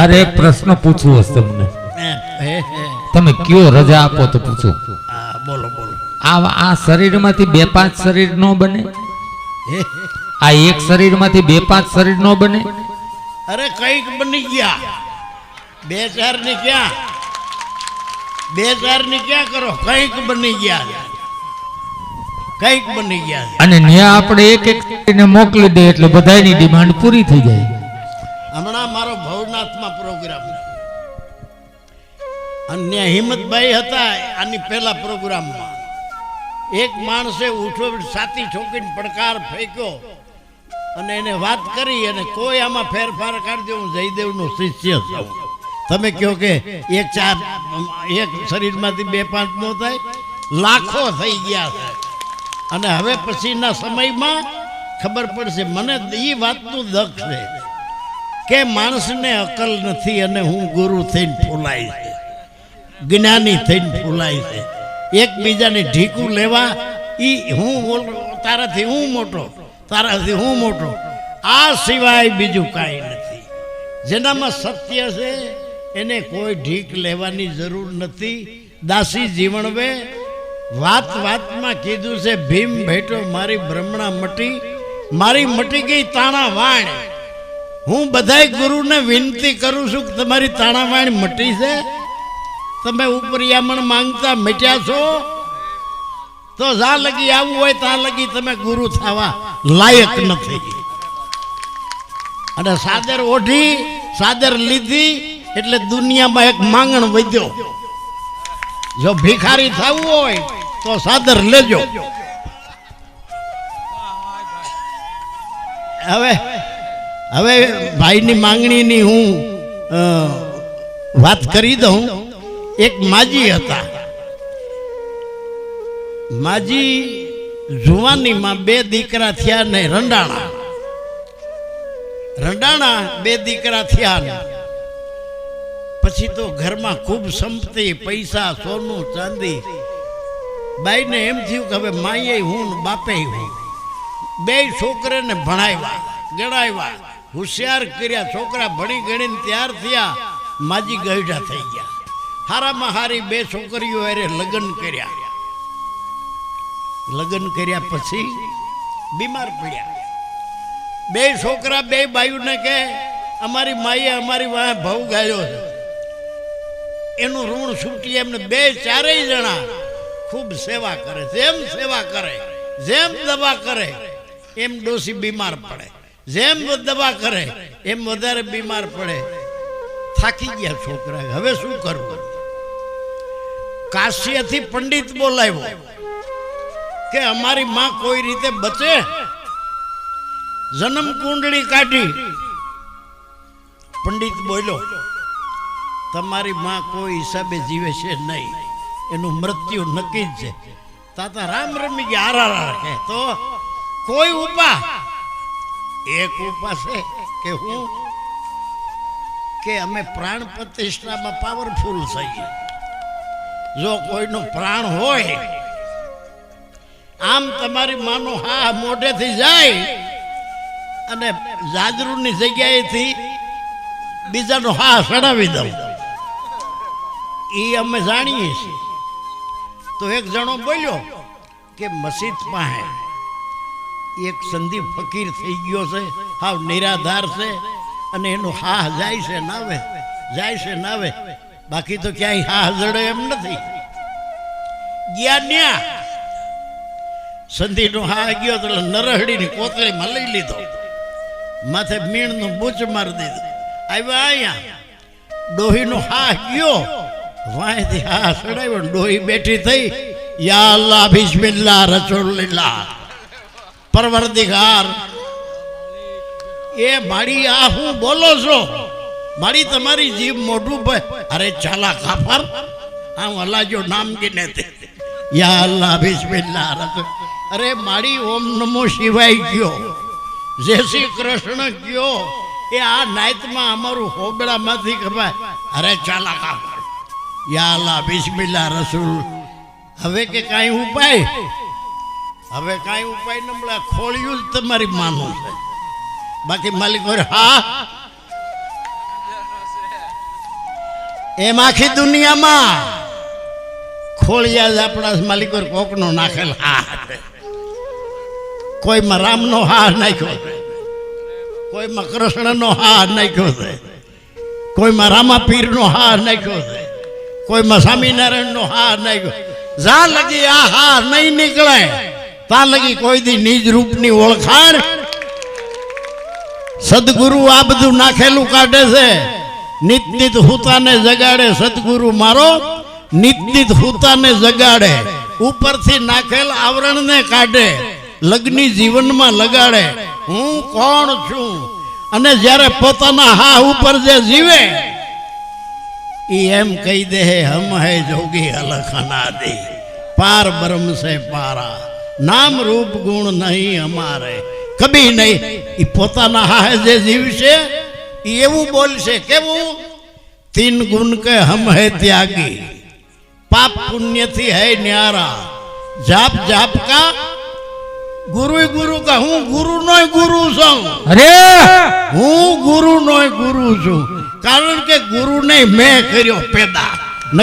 મારે એક પ્રશ્ન પૂછવો છે તમને. તમે કયો રજા આપો તો પૂછો. બોલો બોલો. આ આ શરીરમાંથી બે પાંચ શરીર નો બને. આ એક શરીરમાંથી બે પાંચ શરીર નો બને. અરે કંઈક બની ગયા. બે ચારની ક્યાં? બે ચારની ક્યાં કરો? કંઈક બની ગયા. કંઈક બની ગયા. અને ન્યા આપણે એક એક ને મોકલી દે એટલે બધાની ડિમાન્ડ પૂરી થઈ જાય. હમણાં મારો ભવનાથમાં પ્રોગ્રામ અન્ય હિંમતભાઈ હતા આની પહેલા પ્રોગ્રામમાં એક માણસે ઉઠો સાતી ઠોકીને પડકાર ફેંક્યો અને એને વાત કરી અને કોઈ આમાં ફેરફાર કાઢજો, હું જયદેવનો શિષ્ય છું. તમે કહો કે એક ચાર, એક શરીરમાંથી બે પાંચ નો થાય, લાખો થઈ ગયા છે. અને હવે પછીના સમયમાં ખબર પડશે, મને એ વાતનું દખ છે. કે માણસને અકલ નથી અને હું ગુરુ થઈને ફૂલાય છે. જ્ઞાની થઈને ફૂલાય છે. એકબીજાને ઢીકું લેવા એ હું તારાથી હું મોટો, તારાથી હું મોટો. આ સિવાય બીજું કાંઈ નથી. જેનામાં સત્ય છે, એને કોઈ ઢીક લેવાની જરૂર નથી. દાસી જીવણવે, વાત વાતમાં કીધું છે, ભીમ ભેટો મારી બ્રહ્મણા મટી, મારી મટી ગઈ તાણા વાણ. હું બધાય ગુરુને વિનંતી કરું છું કે તમારી તાણાવાણી મટી છે? તમે ઉપરિયામણ માંગતા મટ્યા છો? તો જા લગી આવવું હોય ત્યાં લગી તમે ગુરુ થવા લાયક નથી. અને સાદર ઓઢી, સાદર લીધી, એટલે દુનિયામાં એક માંગણ વધ્યો. જો ભિખારી થવું હોય, તો સાદર લેજો. હવે હવે ભાઈની માંગણીની હું વાત કરી દઉં. એક માજી હતા. માજી જુવાનીમાં બે દીકરા થયા ને રંડાણા. રંડાણા બે દીકરા થયા ને. પછી તો ઘરમાં ખૂબ સંપત્તિ, પૈસા, સોનું, ચાંદી. બાઈને એમ થયું કે હવે માએ હું ને બાપે હું. બે છોકરાને ભણાવ્યા, ગણાવ્યા. હોશિયાર કર્યા, છોકરા ભણી ગણીને તૈયાર થયા, માજી ગયઢા થઈ ગયા. હારામાં હારી બે છોકરીઓ અરે લગ્ન કર્યા. લગ્ન કર્યા પછી બીમાર પડ્યા. બે છોકરા બે બાયુને કે અમારી માઈએ અમારી વાહ ભાવ ગાયો છે. એનું ઋણ છૂટી એમને બે ચારેય જણા ખૂબ સેવા કરે જેમ સેવા કરે, જેમ દવા કરે, એમ ડોસી બીમાર પડે. જેમ દવા કરે, એમ વધારે બીમાર પડે. થાકી ગયા છોકરા હવે શું કરવું? કાશીથી પંડિત બોલાવ્યો કે અમારી માં કોઈ રીતે બચે? જન્મ કુંડળી કાઢી. પંડિત બોલ્યો, તમારી માં કોઈ હિસાબે જીવે છે નહીં. એનું મૃત્યુ નક્કી જ છે. તાતા રામ રમી ગયા આરા તો કોઈ ઉપા એક ઉપા કે હું કે અમે પ્રાણ પ્રતિષ્ઠામાં પાવરફુલ થઈએ. જો કોઈનો પ્રાણ હોય, આમ તમારી માનો હા મોઢેથી જાય અને જાદરૂની જગ્યાએથી બીજાનો હા સડાવી દઉં. એ અમે જાણીએ છીએ. તો એક જણો બોલ્યો કે મસ્જિદ પાસે એક સંદીપ ફકીર થઈ ગયો છે, હાવ નિરાધાર છે, અને એનો હા જાય છે નાવે જાય છે નાવે બાકી તો ક્યાંય હા જડે એમ નથી. ગયા ન્યા. સંધીનો હા ગયો તો નરહડીની કોતળીમાં લઈ લીધો. માથે મીણનું બૂચ મારી દીધું. આવ્યા અહીંયા. ડોહીનો હા ગયો. વાંયથી હા સડાવ્યો ડોહી બેઠી થઈ. યા અલ્લાહ, બિસ્મિલ્લાહ રસુલિલ્લાહ પરવરદિગાર. એ મારી આ હું બોલો છો? મારી તમારી જીભ મોઢું ભાઈ અરે ચાલા ખાફર આ અલાજો નામ ગીને તે. યા અલ્લાહ, બિસ્મિલ્લાહ અરે મારી ઓમ નમો શિવાય ગયો. જય શ્રી કૃષ્ણ ગયો. એ આ નાયતમાં અમારું હોબળામાંથી ખપાય. અરે ચાલા કાફર. યા અલ્લાહ, બિસ્મિલ્લાહ, રસૂલ. હવે કે કાંઈ ઉપાય? હવે કાંઈ ઉપાય ન મળે. ખોળ્યું તમારી માનું છે. બાકી માલિક હા? એમ આખી દુનિયામાં ખોળિયા જ આપણા માલિકો કોકનો નાખેલ હા કોઈમાં રામનો હાર નાખ્યો છે. કોઈમાં કૃષ્ણનો હા નાખ્યો છે. કોઈમાં રામાપીરનો હા નાખ્યો છે. કોઈમાં સ્વામિનારાયણનો હાર નાખ્યો. જા લગી આ હાર નહીં નીકળે ત્યાં લગી કોઈ દી નિજ રૂપની ઓળખાણ? સદગુરુ આ બધું નાખેલું કાઢે છે. નિત નિત હુતાને જગાડે સદગુરુ મારો નિત નિત હુતાને જગાડે. ઉપરથી નાખેલ આવરણને કાઢે, લગ્ની જીવનમાં લગાડે. હું કોણ છું? અને જ્યારે પોતાના હા ઉપર જે જીવે એ એમ કહી દે, હમ હે જોગી અલખના દે પાર બ્રહ્મ છે પારા. નામ રૂપ ગુણ નહીં અમારે. કભી નહીં. એ પોતાના હાહે જે જીવશે એ એવું બોલશે કેવું? તીન ગુણ કે હમ હે ત્યાગી. પાપ પુણ્યથી હે ન્યારા. જાપ જાપ કા? ગુરુ ગુરુ કા. હું ગુરુ નોય ગુરુ છું. અરે! હું ગુરુ નોય ગુરુ છું. કારણ કે ગુરુ ને મેં કર્યો પેદા.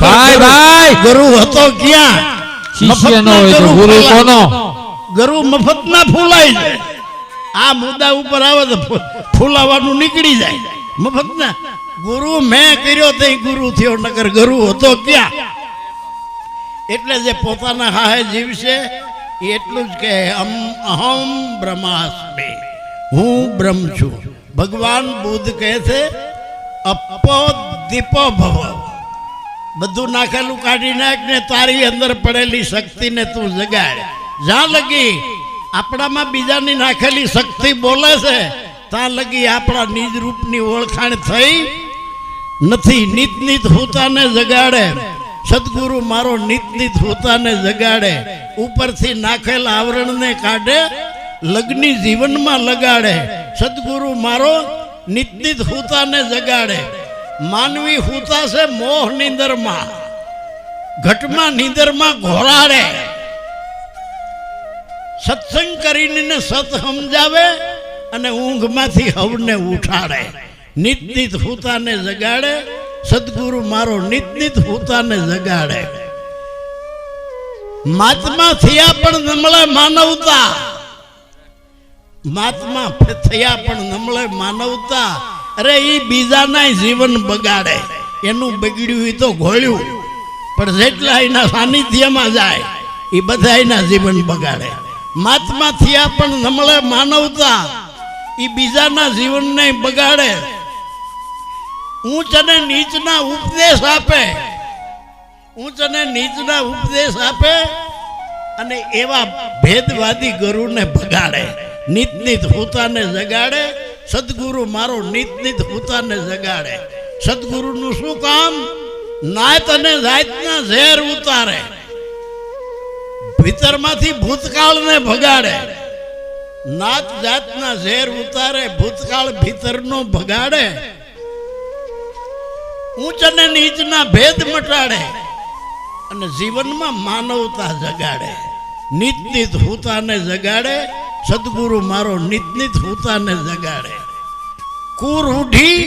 ભાઈ, ગુરુ- ભાઈ. ગુરુ હતો ક્યાં? શિષ્ય નો ગુરુ કોનો? ગુરુ મફતના ફૂલાય છે. આ મુદ્દા ઉપર આવે તો ફૂલાવાનું નીકળી જાય. મફતના. ગુરુ મેં કર્યો તે ગુરુ થયો નગર ગુરુ હતો ક્યાં? એટલે જે પોતાના હાહે જીવશે એટલું જ કે અમ, અહમ બ્રહ્માસ્મી. હું બ્રહ્મ છું. ભગવાન બુદ્ધ કહે છે અપો દીપો ભવ. બધું નાખેલું કાઢી નાખ ને તારી અંદર પડેલી શક્તિને તું જગાડ. જ્યાં લગી. આપણામાં બીજાની નાખેલી શક્તિ બોલે છે. ત્યાં લગી આપણા નિજ રૂપની ઓળખાણ થઈ નથી. નિત નિત હોતાને જગાડે. સદગુરુ મારો નિત નિત હોતાને જગાડે. ઉપરથી નાખેલ આવરણને કાઢે, લગ્ની જીવનમાં લગાડે. સદગુરુ મારો નિત નિત હોતાને જગાડે. માનવી હોતા છે મોહ નિંદરમાં. ઘટમાં નિંદરમાં ઘોરાડે સત્સંગ કરીને સત સમજાવે અને ઊંઘમાંથી હવને ઉઠાડે. નિત હુતાને જગાડે. સદગુરુ મારો નિત હુતાને જગાડે. મહાત્મા થયા પણ નમળે માનવતા. મહાત્મા થયા પણ નમળે માનવતા. અરે એ બીજાના જીવન બગાડે. એનું બગડ્યું એ તો ઘોળ્યું. પણ જેટલા એના સાનિધ્યમાં જાય એ બધા એના જીવન બગાડે. મહાત્મા થયા પણ નમળે માનવતા. એ બીજાના જીવનને બગાડે. ઊંચ અને નીચના ઉપદેશ આપે. ઊંચ અને નીચના ઉપદેશ આપે અને એવા ભેદવાદી ગુરુને ભગાડે. નિત નિત હુતાને જગાડે. સદગુરુ મારો નિત નિત હુતાને જગાડે. સદગુરુનું શું કામ? નાત અને જાતના ઝેર ઉતારે. ભીતરમાંથી ભૂતકાળને ભગાડે. નાત જાતના ઝેર ઉતારે, ભૂતકાળ ભીતરનો ભગાડે. ઊંચ અને નીચના ભેદ મટાડે અને જીવનમાં માનવતા જગાડે. નિત નિત હુતાને જગાડે, સદગુરુ મારો નિત નિત હુતાને જગાડે. કુરૂઢી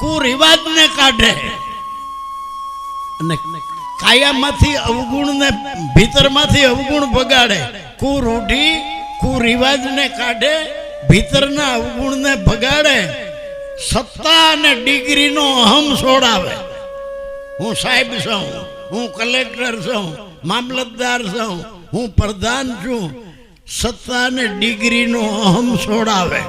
કુરિવાજને કાઢે અને કાયામાંથી અવગુણને ભીતરમાંથી અવગુણ ભગાડે. કુરૂઢી કુરિવાજને કાઢે, ભીતરના અવગુણને ભગાડે. સત્તા અને ડિગ્રીનો અહમ છોડાવે. હું સાહેબ છું, હું કલેક્ટર છું, મામલતદાર છું, હું પ્રધાન છું. સત્તા અને ડિગ્રીનો અહમ છોડાવે.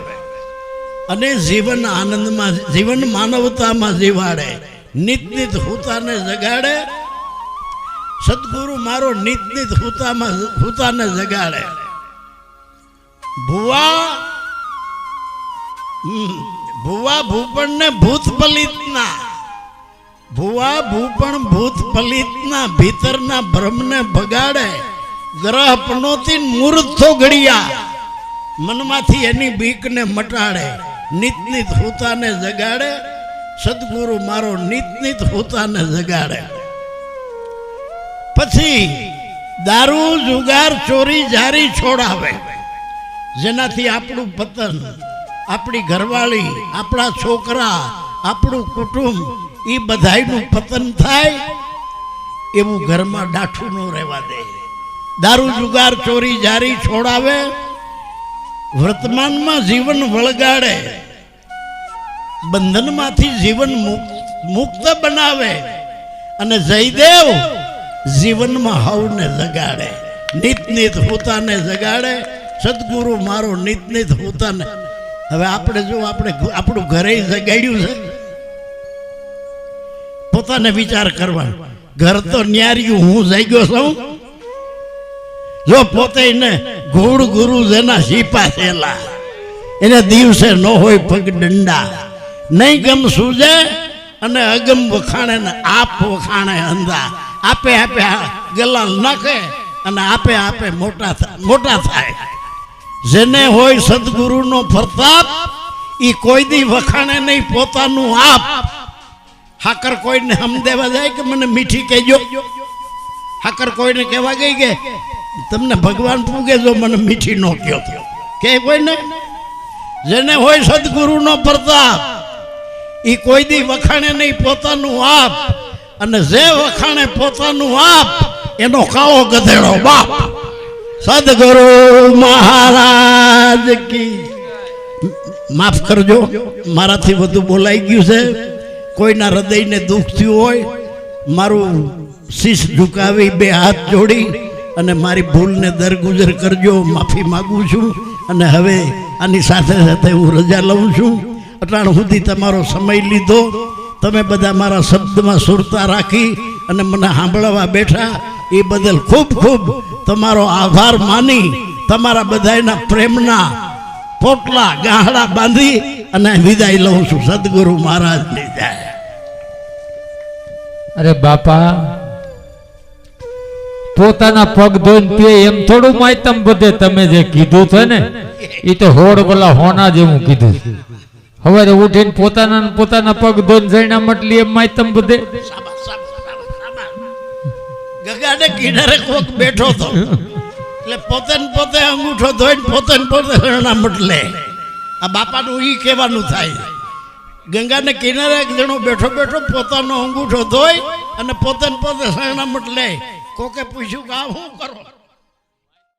અને જીવન આનંદમાં, જીવન માનવતામાં જીવાડે. નિત નિત હુતાને જગાડે સદગુરુ મારો નિત નિત હુતામાં હુતાને જગાડે. ભુવા ભુવા ભુવા ભૂપણને ભૂત પલિતના ભુવા ભૂપણ ભૂત પલિતના ભીતરના ભ્રમને ભગાડે ગ્રહ પનોતી મૂર્તો ઘડિયા. મનમાંથી એની બીકને મટાડે. નિત નિત હુતાને જગાડે. સદગુરુ મારો નિત નિત હુતાને જગાડે. પછી દારૂ, જુગાર, ચોરી, જારી છોડાવે. જેનાથી આપણું પતન, આપણી ઘરવાળી, આપણા છોકરા, આપણું કુટુંબ એ બધાયનું પતન થાય એવું ઘરમાં ડાઠું ન રહેવા દે. દારૂ, જુગાર, ચોરી, જારી છોડાવે, વર્તમાનમાં જીવન વળગાડે, બંધનમાંથી જીવન મુક્ત બનાવે અને જયદેવ જીવનમાં હવને જગાડે નિત નિત હોતાને જગાડે, સદગુરુ મારો નિત નિત હોતાને. હવે આપણે જો આપણે આપણું ઘરે જગાડ્યું છે, પોતાને વિચાર કરવાનો. ઘર તો ન્યાર્યું, હું જાગ્યો છું. જો પોતે ને ગોળ ગુરુ જેના શીપા થયેલા, એને દિવસે ન હોય પગ દંડા. નહીં ગમ સૂજે અને અગમ વખાણે ને આપ વખાણે અંધા. આપે આપે ગેલા નાખે અને આપે આપે મોટા મોટા થાય. જેને હોય સદગુરુનો પ્રતાપ, ઈ કોઈ દી વખાણે નહીં, પોતાનું આપ. હાકર કોઈને સમદેવા જાય કે મને મીઠી કહેજો? હાકર કોઈને કહેવા ગઈ કે, તમને ભગવાન પૂગે જો મને મીઠી નો કયો. કે કોઈને? જેને હોય સદગુરુનો પ્રતાપ, ઈ કોઈ દી વખાણે નહીં, પોતાનું આપ. અને જે વખાણે પોતાનું આપ એનો કાળો ગધેડો બાપ. સદગુરુ મહારાજ કી. માફ કરજો, મારાથી વધુ બોલાઈ ગયું છે. કોઈના હૃદયને દુઃખ થયું હોય, મારું શીશ ઝુકાવી બે હાથ જોડી અને મારી ભૂલને દરગુજર કરજો, માફી માગું છું. અને હવે આની સાથે સાથે હું રજા લઉં છું. અટાણ સુધી તમારો સમય લીધો. તમે બધા મારા શબ્દમાં સુરતા રાખી અને મને સાંભળવા બેઠા, એ બદલ ખૂબ ખૂબ તમારો આભાર માની, તમારા બધાના પ્રેમના પોટલા ગાહડા બાંધી અને વિદાય લઉં છું. સદગુરુ મહારાજની જય. અરે બાપા, પોતાના પગ ધોઈને પીએ એમ થોડું માયતમ બધે તમે જે કીધું છે ને એ તો હોડ બોલા હોના જેવું કીધું હવે ઉઠીને પોતાના પોતાના પગ ધોન જઈના મટલી એમ માયતમ બધે. ગગાને કિનારે કોક બેઠો હતો. એટલે પોતન પોતે અંગૂઠો ધોઈને પોતન પોતે રણા મટલે. આ બાપાનું ઈ કહેવાનું થાય. ગંગાને કિનારે એક જણો બેઠો બેઠો પોતાનો અંગૂઠો ધોઈ અને પોતન પોતે શરણામત લે કોકે પૂછ્યું કે આ શું કરો?